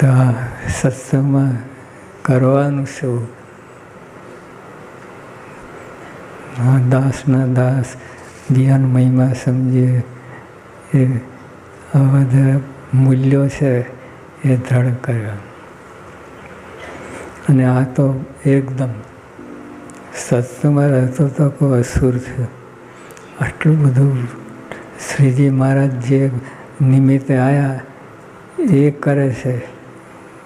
તો આ સત્સંગમાં કરવાનું શું હા દાસના દાસ જ્ઞાન મહિમા સમજીએ એ આ બધા મૂલ્યો છે એ દ્રઢ કર્યા. અને આ તો એકદમ સત્સંગમાં રહેતો તો કોઈ અસુર છે. આટલું બધું શ્રીજી મહારાજ જે નિમિત્તે આવ્યા એ કરે છે.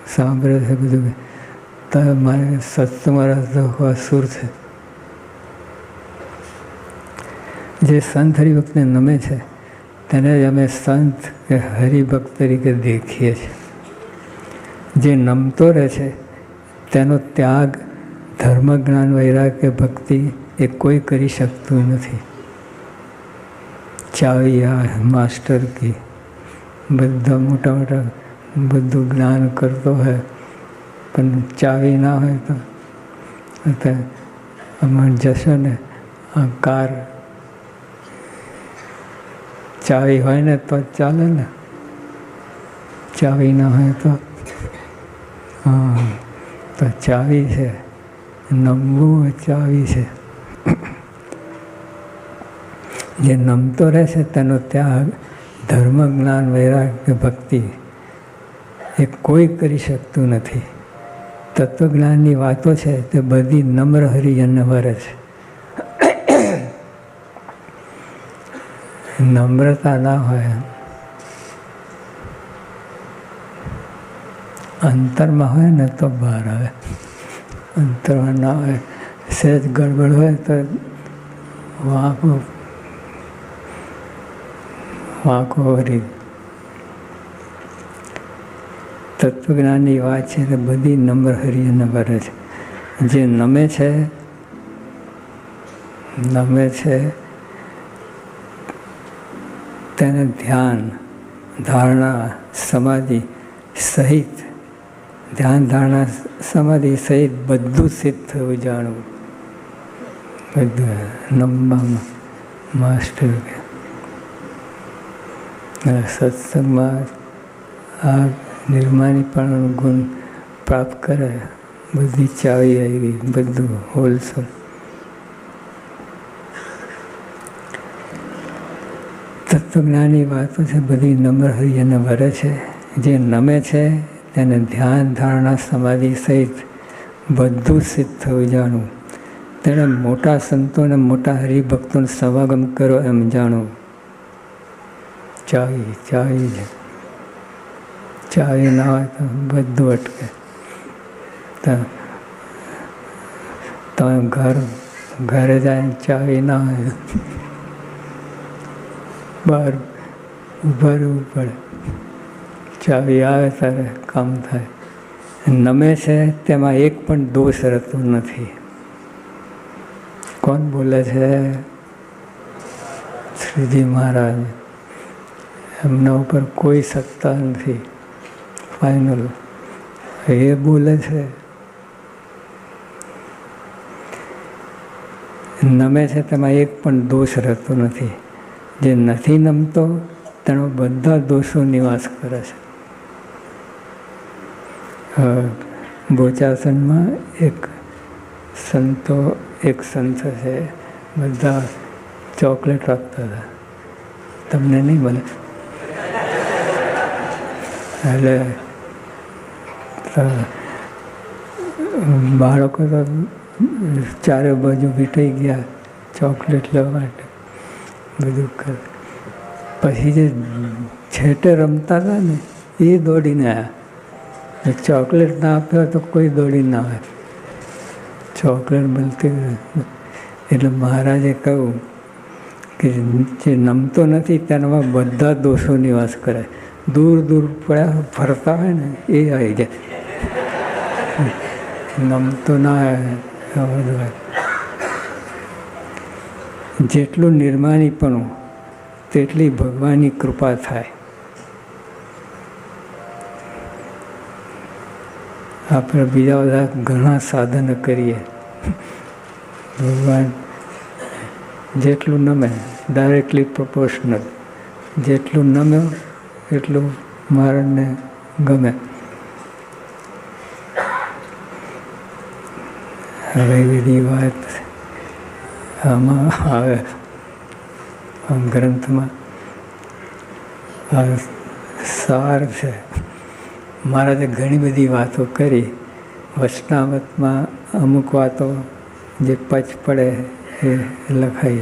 સાંભળે છે બધું તો મારે રહેતો કોઈ અસુર છે. જે સંત હરિભક્તને નમે છે, તેને જ અમે સંત કે હરિભક્ત તરીકે દેખીએ છીએ. જે નમતો રહે છે, તેનો ત્યાગ ધર્મ જ્ઞાન વૈરાગ્ય ભક્તિ એ કોઈ કરી શકતું નથી. ચાવી આ માસ્ટર કી, બધા મોટા મોટા બધું જ્ઞાન કરતો હોય, પણ ચાવી ના હોય તો. અમે જશો ને, આ કાર. ચાવી હોય ને તો ચાલે ને. ચાવી ના હોય તો. હા, તો ચાવી છે. નમવું ચાવી છે. જે નમતો રહેશે તેનો ત્યાગ ધર્મ જ્ઞાન વૈરાગ્ય, ભક્તિ એ કોઈ કરી શકતું નથી. તત્વજ્ઞાનની વાતો છે તે બધી નમ્ર હરિજનને વરે છે. નમ્રતા ના હોય અંતરમાં હોય ને તો બહાર આવે. અંતરમાં ના હોય, સહેજ ગડબડ હોય તો વાંકો વાંકો વરી તત્વજ્ઞાનની વાત છે તે બધી નંબર હરિય નંબર છે. જે નમે છે નમે છે, તેને ધ્યાન, ધારણા, સમાધિ સહિત, ધ્યાન, ધારણા, સમાધિ સહિત બધું સિદ્ધ થયું જાણવું. બધું નંબામાં માસ્ટર સત્સંગમાં આ નિર્માણીપણ ગુણ પ્રાપ્ત કરે. બધી ચાવી આવી, બધું હોલસેલ તત્વજ્ઞાની વાતો છે, બધી નમ્ર હરિયને ભરે છે. જે નમે છે, તેને ધ્યાન, ધારણા, સમાધિ સહિત બધું સિદ્ધ થયું જાણવું. તેણે મોટા સંતોને, મોટા હરિભક્તોનો સમાગમ કરો એમ જાણો ચાવી ચાવી ચાવી ના હોય તો બધું અટકે. તમે ઘર, ઘરે જાય ચાવી ના હોય. બહાર ઊભા રહેવું પડે. ચાવી આવે ત્યારે કામ થાય. નમે છે તેમાં એક પણ દોષ રહેતો નથી. કોણ બોલે છે? શ્રીજી મહારાજ. એમના ઉપર કોઈ સત્તા નથી. ફાઇનલ એ બોલે છે. નમે છે તેમાં એક પણ દોષ રહેતો નથી. જે નથી નમતો, તેનો બધા દોષો નિવાસ કરે છે. બોચાસનમાં એક સંતો, એક સંત છે, બધા ચોકલેટ આપતા હતા. તમને નહીં મળે એટલે બાળકો તો ચારે બાજુ વીટાઈ ગયા, ચોકલેટ લેવા માટે, બધું કરે. પછી જે છેટે રમતા હતા ને, એ દોડીને આવ્યા ચોકલેટ ના આપ્યો તો કોઈ દોડી ના આવે. ચોકલેટ મળતી એટલે મહારાજે કહ્યું કે જે નમતો નથી તેનામાં બધા દોષો નિવાસ કરે દૂર દૂર પડ્યા, ફરતા હોય ને, એ આવી જાય. નમતું ના આવે. જેટલું નિર્માણીપણું, તેટલી ભગવાનની કૃપા થાય. આપણે બીજા બધા ઘણા સાધન કરીએ. ભગવાન જેટલું નમે ડાયરેક્ટલી પ્રપોર્શનલ જેટલું નમ્યો કેટલું મારણને ગમે. હવે બધી વાત આમાં આવે. આમ ગ્રંથમાં આ સાર છે. મહારાજે ઘણી બધી વાતો કરી. વચનાવતમાં અમુક વાતો જે પચ પડે એ લખાઈ.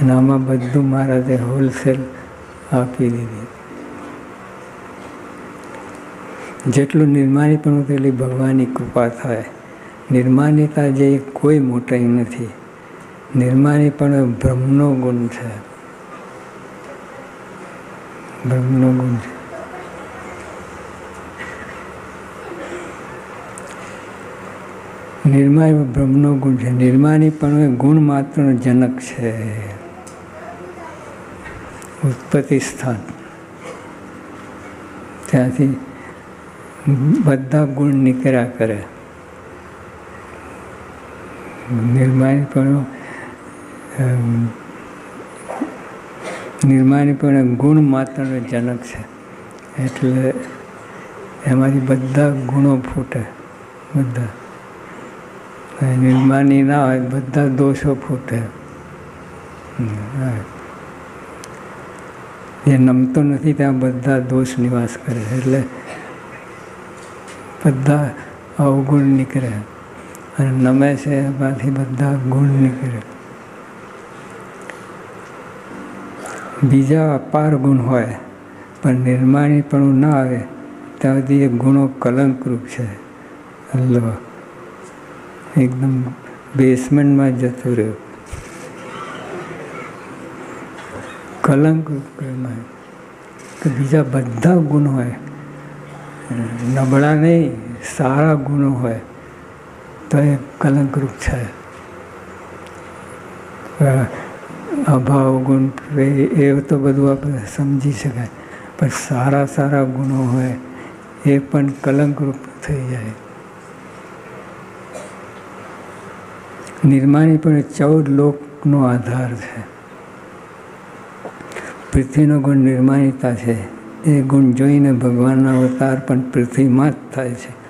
અને આમાં બધું મહારાજે હોલસેલ આપી દીધી. જેટલું નિર્માણીપણું તેટલી ભગવાનની કૃપા થાય. નિર્માન્યતા જે કોઈ મોટાઈ નથી. નિર્માણી પણ બ્રહ્મનો ગુણ છે. બ્રહ્મનો ગુણ છે. નિર્માણ બ્રહ્મનો ગુણ છે. નિર્માણી પણ એ ગુણ માત્રનો જનક છે. ઉત્પત્તિ સ્થાન. ત્યાંથી બધા ગુણ નીકળ્યા કરે. નિર્માણપણું નિર્માણપણે ગુણ માત્રનો જનક છે. એટલે એમાંથી બધા ગુણો ફૂટે, બધા. નિર્માની ના હોય, બધા દોષો ફૂટે. જે નમતો નથી ત્યાં બધા દોષ નિવાસ કરે. એટલે બધા અવગુણ નીકળે. અને નમે છે એમાંથી બધા ગુણ નીકળે. બીજા અપાર ગુણ હોય, પણ નિર્માણીપણું ના આવે ત્યાં સુધી એ ગુણો કલંકરૂપ છે. અલ્લાહ એકદમ બેસમેન્ટમાં જતું રહ્યું. કલંકરૂપ કે બીજા બધા ગુણ હોય નબળા નહીં, સારા ગુણો હોય, તો એ કલંકરૂપ છે. અભાવ ગુણ, એ તો બધું આપણે સમજી શકાય, પણ સારા સારા ગુણો હોય, એ પણ કલંકરૂપ થઈ જાય. નિર્માણી પણ ચૌદ લોકનો આધાર છે. પૃથ્વીનો ગુણ નિર્માણિતા છે. એ ગુણ જોઈને ભગવાનના અવતાર પણ પૃથ્વીમાં જ થાય છે.